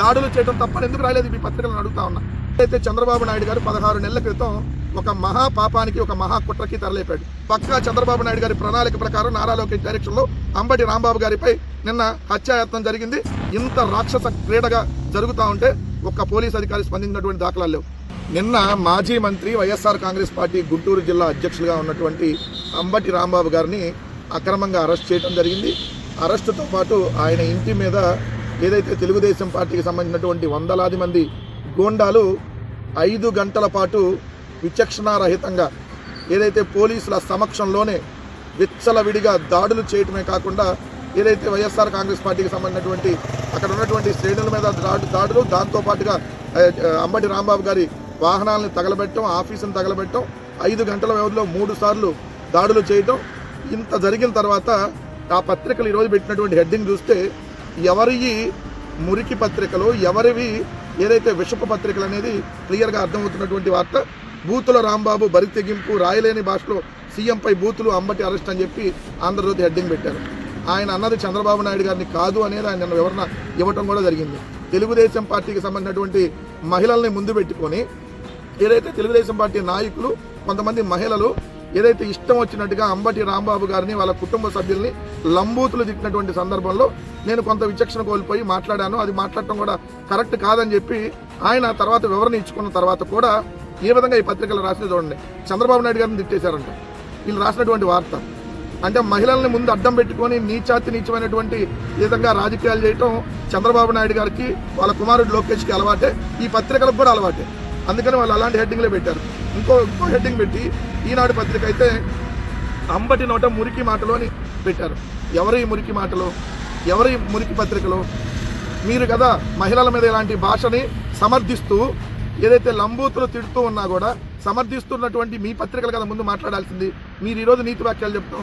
దాడులు చేయడం తప్ప ఎందుకు రాలేదు? మీ పత్రికలను అడుగుతా ఉన్నా. అయితే చంద్రబాబు నాయుడు గారు పదహారు నెలల క్రితం ఒక మహా పాపానికి ఒక మహా కుట్రకి తరలేపాడు పక్కా చంద్రబాబు నాయుడు గారి ప్రణాళిక ప్రకారం నారా లోకేష్ డైరెక్షన్లో అంబటి రాంబాబు గారిపై నిన్న హత్యాయత్నం జరిగింది. ఇంత రాక్షస క్రీడగా జరుగుతూ ఉంటే ఒక్క పోలీస్ అధికారి స్పందించినటువంటి దాఖలాలు లేవు. నిన్న మాజీ మంత్రి వైఎస్ఆర్ కాంగ్రెస్ పార్టీ గుంటూరు జిల్లా అధ్యక్షులుగా ఉన్నటువంటి అంబటి రాంబాబు గారిని అక్రమంగా అరెస్ట్ చేయడం జరిగింది. అరెస్టుతో పాటు ఆయన ఇంటి మీద ఏదైతే తెలుగుదేశం పార్టీకి సంబంధించినటువంటి వందలాది మంది గోండాలు ఐదు గంటల పాటు విచక్షణారహితంగా ఏదైతే పోలీసుల సమక్షంలోనే విచ్చలవిడిగా దాడులు చేయటమే కాకుండా ఏదైతే వైఎస్ఆర్ కాంగ్రెస్ పార్టీకి సంబంధించినటువంటి అక్కడ ఉన్నటువంటి శ్రేణుల మీద దాడు దాడులు దాంతోపాటుగా అంబటి రాంబాబు గారి వాహనాలను తగలబెట్టడం ఆఫీసును తగలబెట్టడం ఐదు గంటల వ్యవధిలో మూడు సార్లు దాడులు చేయటం ఇంత జరిగిన తర్వాత ఆ పత్రికలు ఈరోజు పెట్టినటువంటి హెడ్డింగ్ చూస్తే ఎవరివి మురికి పత్రికలు ఎవరివి ఏదైతే విషపు పత్రికలు అనేది క్లియర్గా అర్థమవుతున్నటువంటి వార్త బూతుల రాంబాబు బరి తెగింపు రాయలేని భాషలో సీఎంపై బూతులు అంబటి అరెస్ట్ అని చెప్పి ఆంధ్రజ్యోతి హెడ్డింగ్ పెట్టారు. ఆయన అన్నది చంద్రబాబు నాయుడు గారిని కాదు అనేది ఆయన వివరణ ఇవ్వటం కూడా జరిగింది. తెలుగుదేశం పార్టీకి సంబంధించినటువంటి మహిళల్ని ముందు పెట్టుకొని ఏదైతే తెలుగుదేశం పార్టీ నాయకులు కొంతమంది మహిళలు ఏదైతే ఇష్టం వచ్చినట్టుగా అంబటి రాంబాబు గారిని వాళ్ళ కుటుంబ సభ్యుల్ని లంబూతులు తిట్టినటువంటి సందర్భంలో నేను కొంత విచక్షణ కోల్పోయి మాట్లాడాను. అది మాట్లాడటం కూడా కరెక్ట్ కాదని చెప్పి ఆయన తర్వాత వివరణ ఇచ్చుకున్న తర్వాత కూడా ఏ విధంగా ఈ పత్రికలు రాసిన చూడండి. చంద్రబాబు నాయుడు గారిని తిట్టేశారంట. వీళ్ళు రాసినటువంటి వార్త. అంటే మహిళల్ని ముందు అడ్డం పెట్టుకొని నీచాతి నీచమైనటువంటి విధంగా రాజకీయాలు చేయటం చంద్రబాబు నాయుడు గారికి వాళ్ళ కుమారుడు లోకేష్కి అలవాటే. ఈ పత్రికలకు కూడా అలవాటే. అందుకని వాళ్ళు అలాంటి హెడ్డింగ్లే పెట్టారు. ఇంకో ఇంకో హెడ్డింగ్ పెట్టి ఈనాడు పత్రిక అయితే అంబటి నోట మురికి మాటలు అని పెట్టారు. ఎవరి మురికి మాటలు? ఎవరి మురికి పత్రికలు? మీరు కదా మహిళల మీద ఇలాంటి భాషని సమర్థిస్తూ ఏదైతే లంబూతులు తిడుతూ ఉన్నా కూడా సమర్థిస్తున్నటువంటి మీ పత్రికలు కదా ముందు మాట్లాడాల్సింది మీరు ఈరోజు నీతి వాక్యాలు చెప్తాం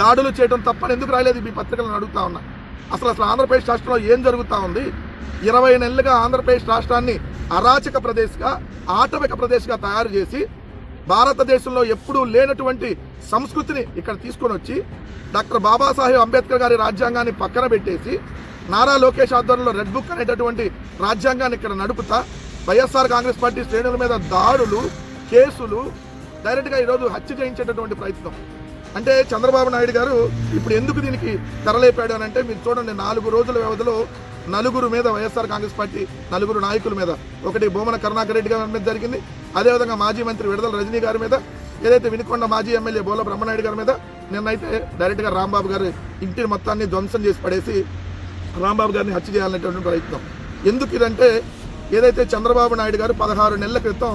దాడులు చేయడం తప్పని ఎందుకు రాలేదు మీ పత్రికలను అడుగుతా ఉన్నా. అసలు అసలు ఆంధ్రప్రదేశ్ రాష్ట్రంలో ఏం జరుగుతూ ఉంది? ఇరవై నెలలుగా ఆంధ్రప్రదేశ్ రాష్ట్రాన్ని అరాచక ప్రదేశ్గా ఆటవిక ప్రదేశ్గా తయారు చేసి భారతదేశంలో ఎప్పుడూ లేనటువంటి సంస్కృతిని ఇక్కడ తీసుకొని వచ్చి డాక్టర్ బాబాసాహెబ్ అంబేద్కర్ గారి రాజ్యాంగాన్ని పక్కన పెట్టేసి నారా లోకేష్ ఆధ్వర్యంలో రెడ్ బుక్ అనేటటువంటి రాజ్యాంగాన్ని ఇక్కడ నడుపుతా వైఎస్ఆర్ కాంగ్రెస్ పార్టీ శ్రేణుల మీద దాడులు కేసులు డైరెక్ట్గా ఈరోజు హత్య చేయించేటటువంటి ప్రయత్నం. అంటే చంద్రబాబు నాయుడు గారు ఇప్పుడు ఎందుకు దీనికి తెరలేపాడు అని అంటే మీరు చూడండి నాలుగు రోజుల వ్యవధిలో నలుగురు మీద వైఎస్ఆర్ కాంగ్రెస్ పార్టీ నలుగురు నాయకుల మీద. ఒకటి భూమన కరుణాకర్ రెడ్డి గారి మీద జరిగింది అదేవిధంగా మాజీ మంత్రి విడుదల రజనీ గారి మీద ఏదైతే వినుకొండ మాజీ ఎమ్మెల్యే బోల బ్రహ్మనాయుడు గారి మీద నిన్నైతే డైరెక్ట్గా రాంబాబు గారి ఇంటిని మొత్తాన్ని ధ్వంసం చేసి పడేసి రాంబాబు గారిని హత్య చేయాలనేటువంటి ప్రయత్నం. ఎందుకు ఇదంటే ఏదైతే చంద్రబాబు నాయుడు గారు పదహారు నెలల క్రితం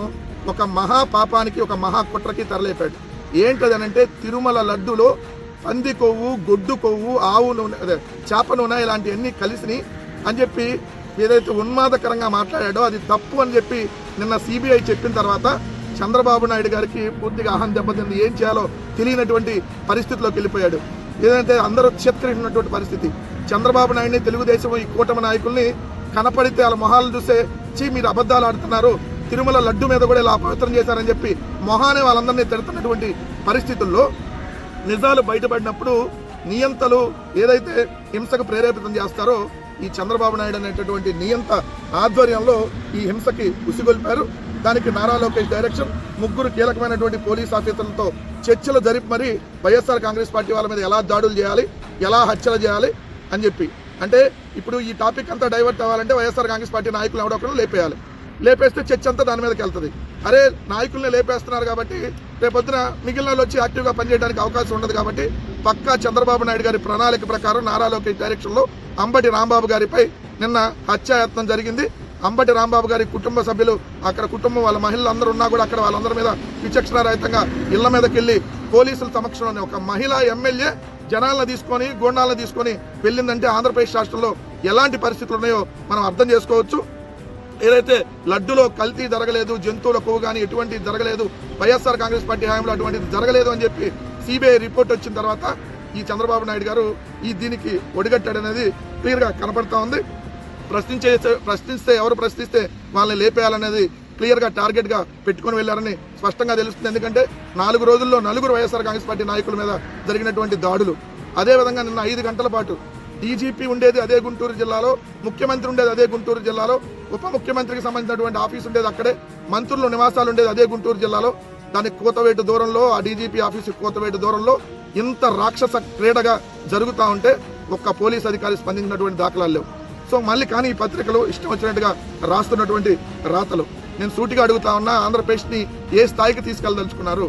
ఒక మహా పాపానికి ఒక మహా కుట్రకి తరలేపాడు. ఏంటదనంటే తిరుమల లడ్డులో పంది కొవ్వు గొడ్డు కొవ్వు ఆవు నూనె అదే చేప నూనె ఇలాంటివన్నీ కలిసినాయి అని చెప్పి ఏదైతే ఉన్మాదకరంగా మాట్లాడాడో అది తప్పు అని చెప్పి నిన్న సిబిఐ చెప్పిన తర్వాత చంద్రబాబు నాయుడు గారికి పూర్తిగా అహం దెబ్బతింది. ఏం చేయాలో తెలియనటువంటి పరిస్థితిలోకి వెళ్ళిపోయాడు. ఏదంటే అందరూ చిత్కరించినటువంటి పరిస్థితి. చంద్రబాబు నాయుడిని తెలుగుదేశం ఈ కూటమి నాయకుల్ని కనపడితే వాళ్ళ మొహాలు చూసే చీ మీరు అబద్ధాలు ఆడుతున్నారు. తిరుమల లడ్డు మీద కూడా ఇలా అపవిత్రం చేశారని చెప్పి మొహానే వాళ్ళందరినీ తిడుతున్నటువంటి పరిస్థితుల్లో నిజాలు బయటపడినప్పుడు నియంతలు ఏదైతే హింసకు ప్రేరేపితం చేస్తారో ఈ చంద్రబాబు నాయుడు అనేటటువంటి నియంత ఆధ్వర్యంలో ఈ హింసకి ఉసిగొల్పారు. దానికి నారా లోకేష్ డైరెక్షన్ ముగ్గురు కీలకమైనటువంటి పోలీస్ ఆఫీసర్లతో చర్చలు జరిపి మరి వైఎస్ఆర్ కాంగ్రెస్ పార్టీ వాళ్ళ మీద ఎలా దాడులు చేయాలి ఎలా హత్యలు చేయాలి అని చెప్పి. అంటే ఇప్పుడు ఈ టాపిక్ అంతా డైవర్ట్ అవ్వాలంటే వైఎస్ఆర్ కాంగ్రెస్ పార్టీ నాయకులు ఎవడో లేపేయాలి. లేపేస్తే చర్చ అంతా దాని మీదకి వెళ్తుంది. అరే నాయకుల్ని లేపేస్తున్నారు కాబట్టి రేపొద్దున మిగిలిన వచ్చి యాక్టివ్గా పనిచేయడానికి అవకాశం ఉండదు కాబట్టి పక్కా చంద్రబాబు నాయుడు గారి ప్రణాళిక ప్రకారం నారా లోకేష్ డైరెక్షన్లో అంబటి రాంబాబు గారిపై నిన్న హత్యాయత్నం జరిగింది. అంబటి రాంబాబు గారి కుటుంబ సభ్యులు అక్కడ కుటుంబం వాళ్ళ మహిళలు అందరూ ఉన్నా కూడా అక్కడ వాళ్ళందరి మీద విచక్షణారహితంగా ఇళ్ళ మీదకి వెళ్ళి పోలీసుల సమక్షంలోనే ఒక మహిళా ఎమ్మెల్యే జనాలను తీసుకొని గోండాలను తీసుకొని వెళ్ళిందంటే ఆంధ్రప్రదేశ్ రాష్ట్రంలో ఎలాంటి పరిస్థితులు ఉన్నాయో మనం అర్థం చేసుకోవచ్చు. ఏదైతే లడ్డులో కల్తీ జరగలేదు జంతువుల కొవ్వు కానీ ఎటువంటి జరగలేదు వైఎస్ఆర్ కాంగ్రెస్ పార్టీ హయాంలో అటువంటిది జరగలేదు అని చెప్పి సిబిఐ రిపోర్ట్ వచ్చిన తర్వాత ఈ చంద్రబాబు నాయుడు గారు ఈ దీనికి ఒడిగట్టాడనేది క్లియర్గా కనపడతా ఉంది. ప్రశ్నించే ప్రశ్నిస్తే ఎవరు ప్రశ్నిస్తే వాళ్ళని లేపేయాలనేది క్లియర్గా టార్గెట్గా పెట్టుకొని వెళ్ళారని స్పష్టంగా తెలుస్తుంది. ఎందుకంటే నాలుగు రోజుల్లో నలుగురు వైఎస్ఆర్ కాంగ్రెస్ పార్టీ నాయకుల మీద జరిగినటువంటి దాడులు. అదేవిధంగా నిన్న ఐదు గంటల పాటు డీజీపీ ఉండేది అదే గుంటూరు జిల్లాలో ముఖ్యమంత్రి ఉండేది అదే గుంటూరు జిల్లాలో ఉప ముఖ్యమంత్రికి సంబంధించినటువంటి ఆఫీస్ ఉండేది అక్కడే మంత్రులు నివాసాలు ఉండేది అదే గుంటూరు జిల్లాలో. దానికి కోతవేటు దూరంలో ఆ డీజీపీ ఆఫీసు కోతవేటు దూరంలో ఇంత రాక్షస క్రీడగా జరుగుతూ ఉంటే ఒక్క పోలీస్ అధికారి స్పందించినటువంటి దాఖలాలు లేవు. సో మళ్ళీ కానీ ఈ పత్రికలు ఇష్టం వచ్చినట్టుగా రాస్తున్నటువంటి రాతలు. నేను సూటిగా అడుగుతా ఉన్నా ఆంధ్రప్రదేశ్ని ఏ స్థాయికి తీసుకెళ్ళదలుచుకున్నారు?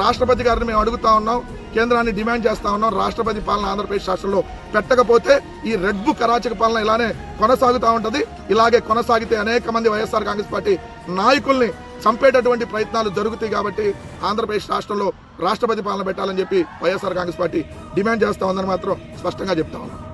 రాష్ట్రపతి గారిని మేము అడుగుతా ఉన్నాం కేంద్రాన్ని డిమాండ్ చేస్తా ఉన్నాం రాష్ట్రపతి పాలన ఆంధ్రప్రదేశ్ రాష్ట్రంలో పెట్టకపోతే ఈ రెడ్ బుక్ అరాచక పాలన ఇలానే కొనసాగుతూ ఉంటుంది. ఇలాగే కొనసాగితే అనేక మంది వైఎస్ఆర్ కాంగ్రెస్ పార్టీ నాయకుల్ని చంపేటటువంటి ప్రయత్నాలు జరుగుతాయి కాబట్టి ఆంధ్రప్రదేశ్ రాష్ట్రంలో రాష్ట్రపతి పాలన పెట్టాలని చెప్పి వైఎస్ఆర్ కాంగ్రెస్ పార్టీ డిమాండ్ చేస్తా ఉందని మాత్రం స్పష్టంగా చెప్తా ఉన్నాం.